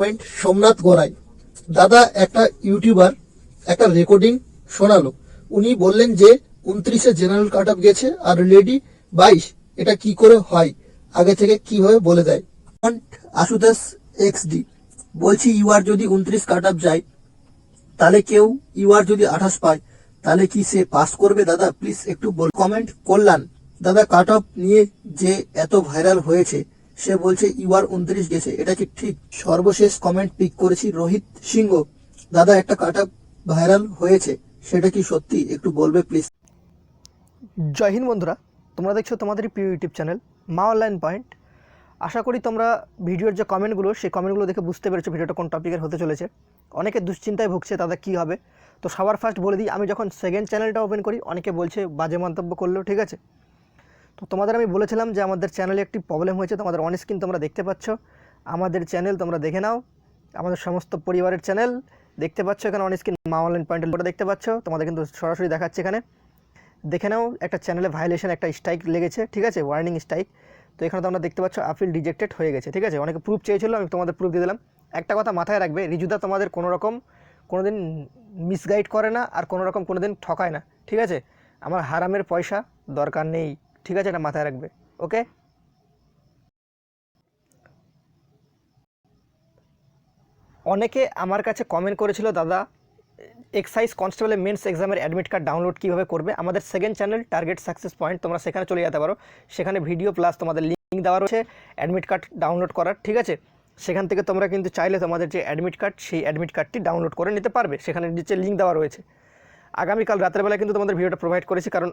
Point Somnath Gorai. দাদা, একটা YouTuber, একটা রেকর্ডিং শোনালো। উনি বললেন যে, উনত্রিশে জেনারেল কাট আপ গেছে আর লেডি বাইশ, এটা কি করে হয়? আগে থেকে কীভাবে বলে দেয়? Ashutosh X D. বলছি, ইউআর যদি উনত্রিশ কাট আপ যায়, তাহলে কেউ ইউআর যদি আঠাশ পায়, তাহলে কি সে পাস করবে? দাদা প্লিজ একটু বল কমেন্ট করলাম। দাদা কাট অফ নিয়ে যে এত ভাইরাল হয়েছে সে বলছে ইউআর উনত্রিশ গেছে। এটা কি ঠিক? সর্বশেষ কমেন্ট পিক করেছি রোহিত সিংহ। দাদা, একটা কাট ভাইরাল হয়েছে, সেটা কি সত্যি? একটু বলবে প্লিজ জয় হিন্দ বন্ধুরা, তোমরা দেখছ তোমাদেরই প্রিয় YouTube channel Maa online point. আশা করি তোমরা ভিডিওর যে কমেন্টগুলো, সেই কমেন্টগুলো দেখে বুঝতে পেরেছ ভিডিওটা কোন টপিকের হতে চলেছে। অনেকে দুশ্চিন্তায় ভুগছে তাদের কী হবে। তো সবার ফার্স্ট বলে দিই, আমি যখন সেকেন্ড চ্যানেলটা ওপেন করি, অনেকে বলছে বাজে মন্তব্য করলেও ঠিক আছে। তো তোমাদের আমি বলেছিলাম যে আমাদের চ্যানেলে একটি প্রবলেম হয়েছে, তোমাদের অন স্ক্রিন তোমরা দেখতে পাচ্ছ। আমাদের চ্যানেল তোমরা দেখে নাও। আমাদের সমস্ত পরিবারের চ্যানেল দেখতে পাচ্ছ এখানে অন স্ক্রিন মা অনলাইন পয়েন্টের লোটা দেখতে পাচ্ছ। তোমাদের কিন্তু সরাসরি দেখাচ্ছে এখানে। দেখে নাও, একটা চ্যানেলে ভায়োলেশন একটা স্ট্রাইক লেগেছে, ঠিক আছে? ওয়ার্নিং স্ট্রাইক তো এখানে তোমরা দেখতে পাচ্ছ আপিল রিজেক্টেড হয়ে গেছে, ঠিক আছে? অনেকে প্রুফ চেয়েছিল, আমি তোমাদের প্রুফ দিয়ে দিলাম। একটা কথা মাথায় রাখবে, রিজুদা তোমাদের কোনো রকম কোনো দিন মিসগাইড করে না, আর কোনো রকম কোনো দিন ঠকায় না, ঠিক আছে? আমার হারামের পয়সা দরকার নেই। ঠিক আছে, এটা মাথায় রাখবে, ওকে? অনেকে আমার কাছে কমেন্ট করেছিল, দাদা এক্সাইজ কনস্টেবলের মেন্স এক্সামের অ্যাডমিট কার্ড ডাউনলোড কীভাবে করবে? আমাদের second channel target success point তোমরা সেখানে চলে যেতে পারো। সেখানে ভিডিও প্লাস তোমাদের লিঙ্ক দেওয়া রয়েছে অ্যাডমিট কার্ড ডাউনলোড করার, ঠিক আছে? সেখান থেকে তোমরা কিন্তু চাইলে তোমাদের যে অ্যাডমিট কার্ড সেই অ্যাডমিট কার্ডটি ডাউনলোড করে নিতে পারবে। সেখানে নিচে লিঙ্ক দেওয়া রয়েছে। আগামীকাল রাতের বেলা কিন্তু তোমাদের ভিডিওটা প্রোভাইড করেছি, কারণ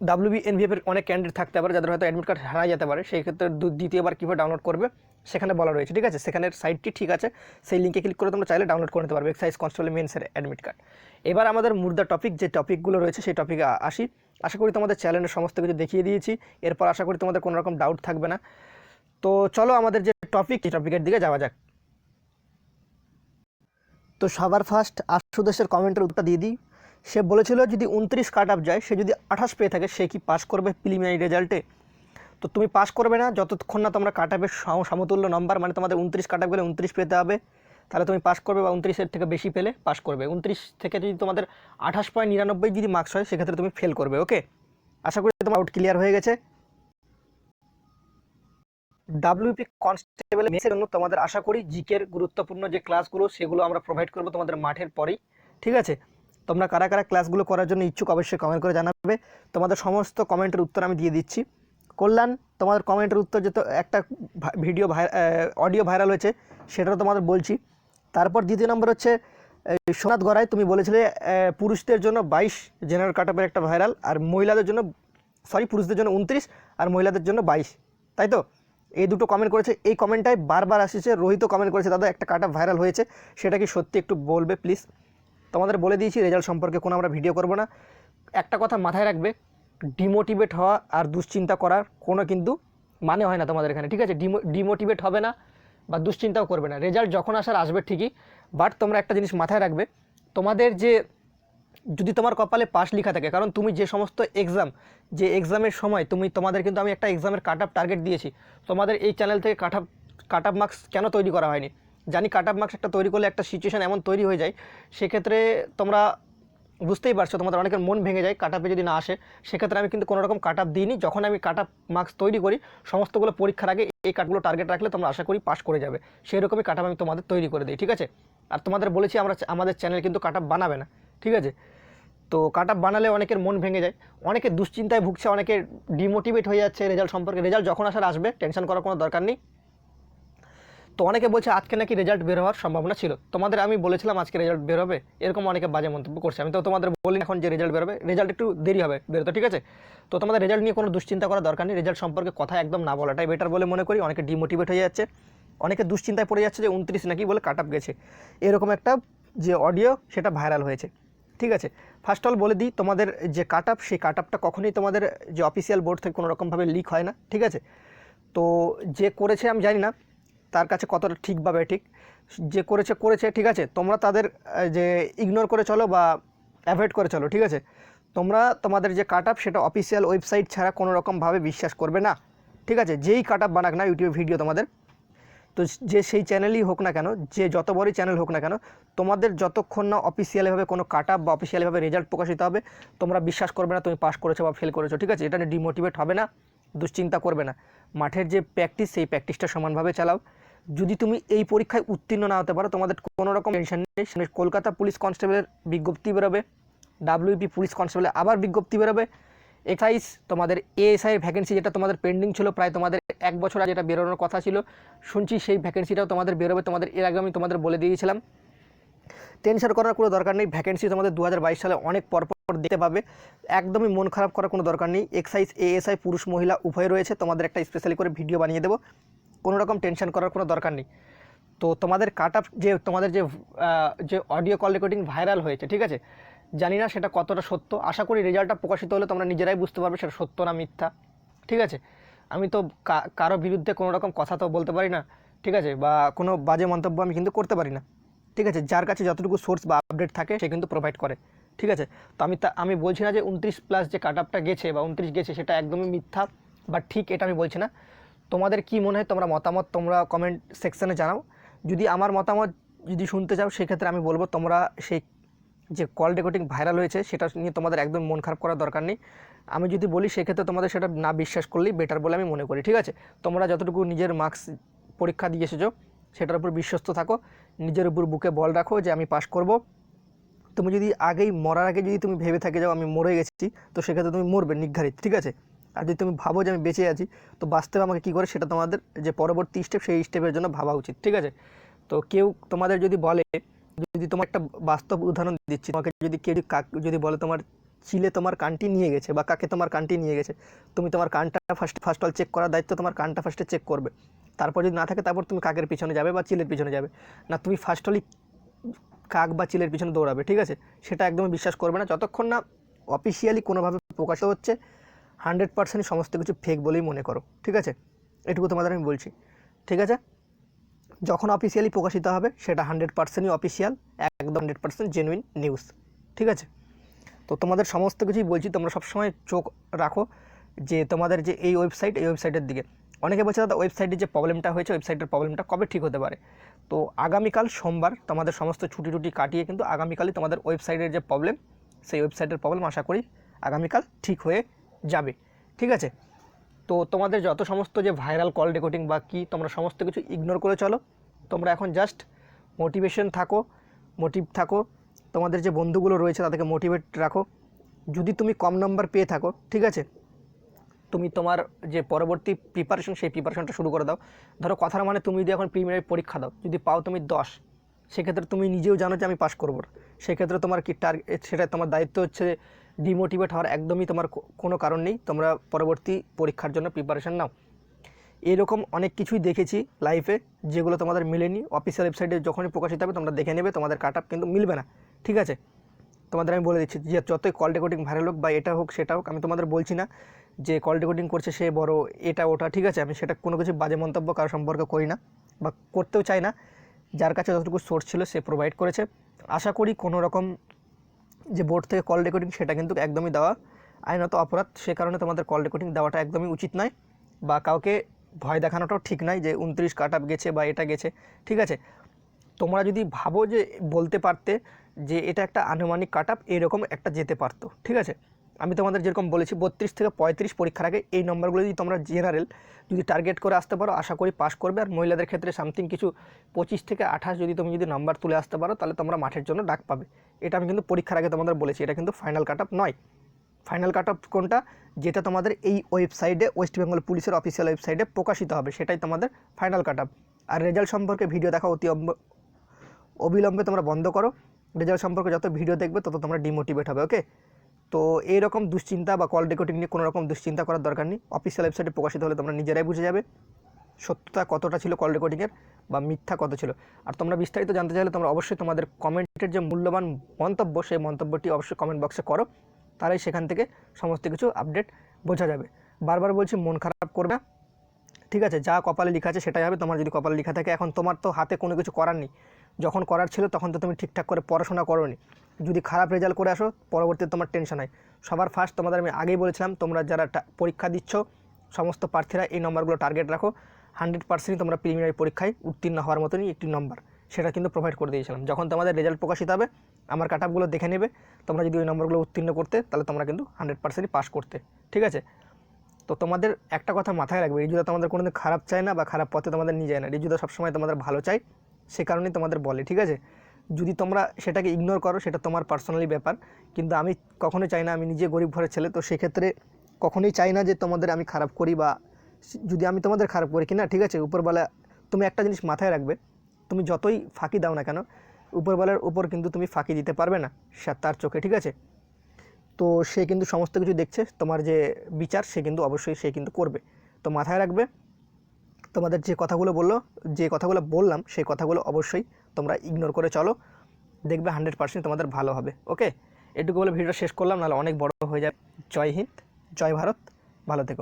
ডাব্লিউবি এনভিএফের অনেক ক্যান্ডিডেট থাকতে পারে যাদের হয়তো অ্যাডমিট কার্ড হারা যেতে পারে, সেই ক্ষেত্রে দ্বিতীয়বার কীভাবে ডাউনলোড করবে সেখানে বলা রয়েছে, ঠিক আছে? সেখানের সাইটটি ঠিক আছে, সেই লিঙ্কে ক্লিক করে তোমরা চাইলে ডাউনলোড করে নিতে পারবে এক্সাইজ কনস্টেবল মেন্সের অ্যাডমিট কার্ড এবার আমাদের মুর্দা টপিক যে টপিকগুলো রয়েছে সেই টপিকে আসি। আশা করি তোমাদের চ্যানেলের সমস্ত কিছু দেখিয়ে দিয়েছি। এরপর আশা করি তোমাদের কোনো রকম ডাউট থাকবে না। তো চলো আমাদের যে টপিক এই টপিকের দিকে যাওয়া যাক। তো সবার ফার্স্ট আশুদেশের কমেন্টের উত্তর দিয়ে দিই। সে বলেছিল যদি উনত্রিশ কাট আপ যায়, সে যদি আঠাশ পেয়ে থাকে, সে কি পাস করবে প্রিলিমিনারি রেজাল্টে তো তুমি পাস করবে না, যতক্ষণ না তোমরা কাট আপের সমতুল্য নম্বর মানে তোমাদের উনত্রিশ কাট আপ গেলে উনত্রিশ পেতে হবে, তাহলে তুমি পাস করবে বা উনত্রিশের থেকে বেশি পেলে পাস করবে। উনত্রিশ থেকে যদি তোমাদের আঠাশ পয়েন্ট নিরানব্বই যদি মার্কস হয়, সেক্ষেত্রে তুমি ফেল করবে ওকে আশা করি তোমার আউট ক্লিয়ার হয়ে গেছে। ডাব্লিউপি কনস্টেবল মেসের জন্য তোমাদের আশা করি জিকের গুরুত্বপূর্ণ যে ক্লাসগুলো সেগুলো আমরা প্রোভাইড করব তোমাদের মাঠের পরেই, ঠিক আছে? তোমরা কারা কারা ক্লাসগুলো করার জন্য ইচ্ছুক অবশ্যই কমেন্ট করে জানাবে। তোমাদের সমস্ত কমেন্টের উত্তর আমি দিয়ে দিচ্ছি। কল্যাণ, তোমাদের কমেন্টের উত্তর যে একটা ভিডিও অডিও ভাইরাল হয়েছে, সেটাও তোমাদের বলছি। তারপর দ্বিতীয় নম্বর হচ্ছে সোনাথ গড়াই, তুমি বলেছিলে পুরুষদের জন্য বাইশ জেনারেল কাটাপের একটা ভাইরাল আর মহিলাদের জন্য সরি পুরুষদের জন্য উনত্রিশ, আর মহিলাদের জন্য বাইশ। তাই তো? এই দুটো কমেন্ট করেছে। এই কমেন্টটাই বারবার আসছে রোহিত কমেন্ট করেছে, দাদা, একটা কাটা ভাইরাল হয়েছে। সেটা কি সত্যি একটু বলবে প্লিজ তোমাদের বলে দিয়েছি রেজাল্ট সম্পর্কে কোনো আমরা ভিডিও করব না। একটা কথা মাথায় রাখবে ডিমোটিভেট হওয়া আর দুশ্চিন্তা করার কোনো কিন্তু মানে হয় না তোমাদের এখানে, ঠিক আছে? ডিমো ডিমোটিভেট হবে না বা দুশ্চিন্তাও করবে না। রেজাল্ট যখন আসার আসবে ঠিকই বাট তোমরা একটা জিনিস মাথায় রাখবে, তোমাদের যে, যদি তোমার কপালে পাস লেখা থাকে, কারণ তুমি যে সমস্ত এক্সাম যে এক্সামের সময় তুমি, তোমাদের কিন্তু আমি একটা এক্সামের কাট টার্গেট দিয়েছি, তোমাদের এই চ্যানেল থেকে cut up cut up marks কেন তৈরি করা হয়নি? জানি কাট আপ মার্কস একটা তৈরি করলে একটা সিচুয়েশান এমন তৈরি হয়ে যায়, সেক্ষেত্রে তোমরা বুঝতেই পারছ, তোমাদের অনেকের মন ভেঙে যায় কাট আপে যদি না আসে। সেক্ষেত্রে আমি কিন্তু কোনো রকম কাট আপ দিইনি, যখন আমি কাট আপ মার্কস তৈরি করি, সমস্তগুলো পরীক্ষার আগে এই কাটগুলো টার্গেট রাখলে তোমরা আশা করি পাস করে যাবে। সেই রকমই কাট আমি তোমাদের তৈরি করে দিই, ঠিক আছে? আর তোমাদের বলেছি আমরা আমাদের চ্যানেল কিন্তু কাট আপ বানাবে না, ঠিক আছে? তো কাট আপ বানালে অনেকের মন ভেঙে যায়, অনেকে দুশ্চিন্তায় ভুগছে, অনেকে ডিমোটিভেট হয়ে যাচ্ছে রেজাল্ট সম্পর্কে। রেজাল্ট যখন আসার আসবে টেনশন করার কোনো দরকার নেই। তো অনেকে বলছে আজকে নাকি রেজাল্ট বের হওয়ার সম্ভাবনা ছিল। তোমাদের আমি বলেছিলাম আজকে রেজাল্ট বের হবে, এরকম অনেকে বাজে মন্তব্য করছে। আমি তো তোমাদের বলি এখন যে রেজাল্ট বেরোবে রেজাল্ট একটু দেরি হবে, বেরোতে ঠিক আছে? তো তোমাদের রেজাল্ট নিয়ে কোনো দুশ্চিন্তা করার দরকার নেই রেজাল্ট সম্পর্কে কথা একদম না বলাটাই বেটার বলে মনে করি। অনেকে ডিমোটিভেট হয়ে যাচ্ছে, অনেকে দুশ্চিন্তায় পড়ে যাচ্ছে যে উনত্রিশ নাকি বলে কাট আপ গেছে। এরকম একটা যে অডিও সেটা ভাইরাল হয়েছে, ঠিক আছে? ফার্স্ট অল বলে দিই, তোমাদের যে কাট আপ সেই কাট আপটা কখনোই তোমাদের যে অফিসিয়াল বোর্ড থেকে কোনো রকমভাবে লিক হয় না, ঠিক আছে? তো যে করেছে আমি জানি না তার কাছে কতটা ঠিক বা ঠিক যে করেছে করেছে, ঠিক আছে, তোমরা তাদের যে ইগনোর করে চলো বা অ্যাভয়েড করে চলো, ঠিক আছে, তোমরা তোমাদের যে কাট সেটা অফিসিয়াল ওয়েবসাইট ছাড়া কোনো রকমভাবে বিশ্বাস করবে না, ঠিক আছে, যেই কাট বানাক না ইউটিউব ভিডিও তোমাদের, তো যে সেই চ্যানেলই হোক না কেন, যে যত বড়ই চ্যানেল হোক না কেন, তোমাদের যতক্ষণ না অফিসিয়ালিভাবে কোনো কাট বা অফিসিয়ালিভাবে রেজাল্ট প্রকাশিত হবে, তোমরা বিশ্বাস করবে না তুমি পাস করেছ বা ফেল করেছ, ঠিক আছে, এটা ডিমোটিভেট হবে না। দুশ্চিন্তা করবে না। মাঠের যে প্র্যাকটিস সেই প্র্যাকটিসটা সমানভাবে চালাও। যদি তুমি এই পরীক্ষায় উত্তীর্ণ না হতে পারো, তোমাদের কোনো রকম টেনশন নেই কলকাতা পুলিশ কনস্টেবলের বিজ্ঞপ্তি বেরোবে। ডাব্লিউপি পুলিশ কনস্টেবলের আবার বিজ্ঞপ্তি বেরোবে। এক্সাইজ, তোমাদের এএসআই ভ্যাকেন্সি যেটা তোমাদের পেন্ডিং ছিল, প্রায় তোমাদের এক বছর আগে যেটা বেরোনোর কথা ছিল, শুনছি সেই ভ্যাকেন্সিটাও তোমাদের বেরোবে। তোমাদের এর আগে আমি তোমাদের বলে দিয়েছিলাম। টেনশন করার কোনো দরকার নেই। ভ্যাকেন্সি তোমাদের দু হাজার বাইশ সালে অনেক পরপর দেখতে পাবে, একদমই মন খারাপ করার কোনো দরকার নেই। এক্সাইজ এএসআই পুরুষ মহিলা উভয় রয়েছে, তোমাদের একটা স্পেশালি করে ভিডিও বানিয়ে দেবো। কোনো রকম টেনশন করার কোনো দরকার নেই। তো তোমাদের কাট আপ যে, তোমাদের যে যে অডিও কল রেকর্ডিং ভাইরাল হয়েছে, ঠিক আছে? জানি না সেটা কতটা সত্য। আশা করি রেজাল্টটা প্রকাশিত হলে তোমরা নিজেরাই বুঝতে পারবে সেটা সত্য না মিথ্যা। ঠিক আছে? আমি তো কারও বিরুদ্ধে কোনো রকম কথা তো বলতে পারি না, ঠিক আছে? বা কোনো বাজে মন্তব্য আমি কিন্তু করতে পারি না। ঠিক আছে? যার কাছে যতটুকু সোর্স বা আপডেট থাকে, সে কিন্তু প্রোভাইড করে। ঠিক আছে? তো আমি তা আমি বলছি না যে উনত্রিশ প্লাস যে কাট আপটা গেছে বা উনত্রিশ গেছে সেটা একদমই মিথ্যা বা ঠিক এটা আমি বলছি না। তোমাদের কি মনে হয় তোমরা মতামত তোমরা কমেন্ট সেকশানে জানাও। যদি আমার মতামত যদি শুনতে চাও, সেক্ষেত্রে আমি বলব তোমরা সেই যে কল রেকর্ডিং ভাইরাল হয়েছে, সেটা নিয়ে তোমাদের একদম মন খারাপ করার দরকার নেই। আমি যদি বলি, সেক্ষেত্রে তোমাদের সেটা না বিশ্বাস করলেই বেটার বলে আমি মনে করি, ঠিক আছে? তোমরা যতটুকু নিজের মার্কস পরীক্ষা দিয়ে এসেছ, সেটার উপর বিশ্বস্ত থাকো। নিজের উপর বুকে বল রাখো যে আমি পাস করব। তুমি যদি আগেই মরার আগে যদি তুমি ভেবে থাকে যাও আমি মরে গেছি, তো সেক্ষেত্রে তুমি মরবে নির্ধারিত ঠিক আছে? আর যদি তুমি ভাবো যে আমি বেঁচে আছি, তো বাস্তবে আমাকে কী করে সেটা তোমাদের যে পরবর্তী স্টেপ সেই স্টেপের জন্য ভাবা উচিত, ঠিক আছে? তো কেউ তোমাদের যদি বলে, যদি তোমার একটা বাস্তব উদাহরণ দিচ্ছি, তোমাকে যদি কেউ যদি বলে তোমার চিলে তোমার কানটি নিয়ে গেছে বা কাকে তোমার কানটি নিয়ে গেছে, তুমি তোমার কানটা ফার্স্ট ফার্স্ট অল চেক করার দায়িত্ব তোমার কানটা ফার্স্টে চেক করবে। তারপর যদি না থাকে, তারপর তুমি কাকের পিছনে যাবে বা চিলের পিছনে যাবে। না, তুমি ফার্স্ট অলি কাক বা চিলের পিছনে দৌড়াবে, ঠিক আছে? সেটা একদমই বিশ্বাস করবে না। যতক্ষণ না অফিসিয়ালি কোনোভাবে প্রকাশিত হচ্ছে হান্ড্রেড পার্সেন্ট সমস্ত কিছু ফেক বলেই মনে করো, ঠিক আছে? এটুকু তোমাদের আমি বলছি, ঠিক আছে? যখন অফিসিয়ালি প্রকাশিত হবে, সেটা হান্ড্রেড পার্সেন্টই অফিসিয়াল একদম হান্ড্রেড পার্সেন্ট জেনুইন নিউজ ঠিক আছে? তো তোমাদের সমস্ত কিছুই বলছি, তোমরা সবসময় চোখ রাখো যে তোমাদের যে এই ওয়েবসাইট এই ওয়েবসাইটের দিকে অনেকে বলছে, দাদা ওয়েবসাইটের যে প্রবলেমটা হয়েছে ওয়েবসাইটের প্রবলেমটা কবে ঠিক হতে পারে? তো আগামীকাল সোমবার তোমাদের সমস্ত ছুটি টুটি কাটিয়ে কিন্তু আগামীকালই তোমাদের ওয়েবসাইটের যে প্রবলেম সেই ওয়েবসাইটের প্রবলেম আশা করি আগামীকাল ঠিক হয়ে যাবে। ঠিক আছে? তো তোমাদের যত সমস্ত যে ভাইরাল কল রেকর্ডিং বা কী, তোমরা সমস্ত কিছু ইগনোর করে চলো। তোমরা এখন জাস্ট মোটিভেশন থাকো মোটিভ থাকো, তোমাদের যে বন্ধুগুলো রয়েছে তাদেরকে মোটিভেট রাখো। যদি তুমি কম নাম্বার পেয়ে থাকো, ঠিক আছে? তুমি তোমার যে পরবর্তী প্রিপারেশন সেই প্রিপারেশনটা শুরু করে দাও। ধরো কথার মানে তুমি যদি এখন প্রিমিয়ারি পরীক্ষা দাও, যদি পাও তুমি দশ, সেক্ষেত্রে তুমি নিজেও জানো যে আমি পাস করব। সেক্ষেত্রে তোমার কি টার্গেট সেটা তোমার দায়িত্ব হচ্ছে ডিমোটিভেট হওয়ার একদমই তোমার কোনো কারণ নেই। তোমরা পরবর্তী পরীক্ষার জন্য প্রিপারেশন নাও। এরকম অনেক কিছুই দেখেছি লাইফে যেগুলো তোমাদের মিলেনি। অফিসিয়াল ওয়েবসাইটে যখনই প্রকাশিত হবে, তোমরা দেখে নেবে, তোমাদের কাট কিন্তু মিলবে না। ঠিক আছে? তোমাদের আমি বলে দিচ্ছি যে, যতই কল রেকর্ডিং ভাইরাল হোক বা এটা হোক, সেটা হোক, আমি তোমাদের বলছি না। যে কল রেকর্ডিং করছে সে বড় এটা, ওটা, ঠিক আছে? আমি সেটা কোনো কিছু বাজে মন্তব্য কারও সম্পর্কে করি না বা করতেও চাই না। যার কাছে যতটুকু সোর্স ছিল সে প্রোভাইড করেছে। আশা করি কোনো রকম যে বোর্ড থেকে কল রেকর্ডিং সেটা কিন্তু একদমই দেওয়া আইনত অপরাধ। সে কারণে তোমাদের কল রেকর্ডিং দেওয়াটা একদমই উচিত নয় বা কাউকে ভয় দেখানোটাও ঠিক নয় যে উনত্রিশ কাট আপ গেছে বা এটা গেছে, ঠিক আছে? তোমরা যদি ভাবো যে বলতে পারতে যে এটা একটা আনুমানিক কাট আপ, এরকম একটা যেতে পারতো, ঠিক আছে? আমি তোমাদের যেরকম বলেছি, বত্রিশ থেকে পঁয়ত্রিশ পরীক্ষার আগে এই নম্বরগুলো যদি তোমরা জেনারেল যদি টার্গেট করে আসতে পারো, আশা করি পাস করবে। আর মহিলাদের ক্ষেত্রে সামথিং কিছু পঁচিশ থেকে আঠাশ যদি তুমি যদি নাম্বার তুলে আসতে পারো, তাহলে তোমরা মাঠের জন্য ডাক পাবে। এটা আমি কিন্তু পরীক্ষার আগে তোমাদের বলেছি, এটা কিন্তু ফাইনাল কাট আপ নয়। ফাইনাল কাট অফ কোনটা? যেটা তোমাদের এই ওয়েবসাইটে ওয়েস্ট বেঙ্গল পুলিশের অফিসিয়াল ওয়েবসাইটে প্রকাশিত হবে, সেটাই তোমাদের ফাইনাল কাট অফ আর রেজাল্ট সম্পর্কে ভিডিও দেখা অতি অবিলম্বে তোমরা বন্ধ করো। রেজাল্ট সম্পর্কে যত ভিডিও দেখবে, তত তোমরা ডিমোটিভেট হবে ওকে তো এইরকম দুশ্চিন্তা বা কল রেকর্ডিং নিয়ে কোনো রকম দুশ্চিন্তা করার দরকার নেই। অফিসিয়াল ওয়েবসাইটে প্রকাশিত হলে তোমরা নিজেরাই বুঝে যাবে সত্যতা কতটা ছিল কল রেকর্ডিংয়ের বা মিথ্যা কত ছিল। আর তোমরা বিস্তারিত জানতে চাইলে তোমরা অবশ্যই তোমাদের কমেন্টের যে মূল্যবান মন্তব্য, সেই মন্তব্যটি অবশ্যই কমেন্ট বক্সে করো। তাহলেই সেখান থেকে সমস্ত কিছু আপডেট বোঝা যাবে। বারবার বলছি, মন খারাপ করবে না। ঠিক আছে, যা কপালে লেখা আছে সেটাই হবে। তোমার যদি কপালে লেখা থাকে, এখন তোমার তো হাতে কোনো কিছু করার নেই। যখন করার ছিল, তখন তো তুমি ঠিকঠাক করে পড়াশোনা করোনি। যদি খারাপ রেজাল্ট করে আসো, পরবর্তীতে তোমার টেনশন হয় সবার ফার্স্ট তোমাদের আমি আগেই বলেছিলাম, তোমরা যারা পরীক্ষা দিচ্ছ, সমস্ত প্রার্থীরা এই নম্বরগুলো টার্গেট রাখো। হান্ড্রেড পার্সেন্টই তোমরা প্রিলিমিনারি পরীক্ষায় উত্তীর্ণ হওয়ার মতনই একটি নম্বর সেটা কিন্তু প্রোভাইড করে দিয়েছিলাম। যখন তোমাদের রেজাল্ট প্রকাশিত হবে, আমার কাট আপগুলো দেখে নেবে। তোমরা যদি ওই নম্বরগুলো উত্তীর্ণ করতে, তাহলে তোমরা কিন্তু হান্ড্রেড পার্সেন্টই পাস করতে। ঠিক আছে? তো তোমাদের একটা কথা মাথায় রাখবে, রিজুদা তোমাদের কোনোদিন খারাপ চায় না বা খারাপ পথে তোমাদের নিয়ে যায় না। রিজুদা সবসময় তোমাদের ভালো চাই সে কারণেই তোমাদের বলে। ঠিক আছে? যদি তোমরা সেটাকে ইগনোর করো, সেটা তোমার পার্সোনালি ব্যাপার। কিন্তু আমি কখনোই চাই না আমি নিজে গরিব ঘরের ছেলে, তো সেক্ষেত্রে কখনোই চাই না যে তোমাদের আমি খারাপ করি বা যদি আমি তোমাদের খারাপ করি, কিনা ঠিক আছে, উপরবেলা তুমি একটা জিনিস মাথায় রাখবে, তুমি যতই ফাঁকি দাও না কেন, উপরবেলার উপর কিন্তু তুমি ফাঁকি দিতে পারবে না তার চোখে, ঠিক আছে? তো সে কিন্তু সমস্ত কিছু দেখছে, তোমার যে বিচার, সে কিন্তু অবশ্যই সে কিন্তু করবে। তো মাথায় রাখবে, তোমাদের যে কথাগুলো বলল, যে কথাগুলো বললাম, সেই কথাগুলো অবশ্যই তোমরা ইগনোর করে চলো। দেখবে হান্ড্রেড পার্সেন্ট তোমাদের ভালো হবে ওকে এটুকু বলে ভিডিওটা শেষ করলাম, নাহলে অনেক বড় হয়ে যায় জয় হিন্দ, জয় ভারত, ভালো থেকো।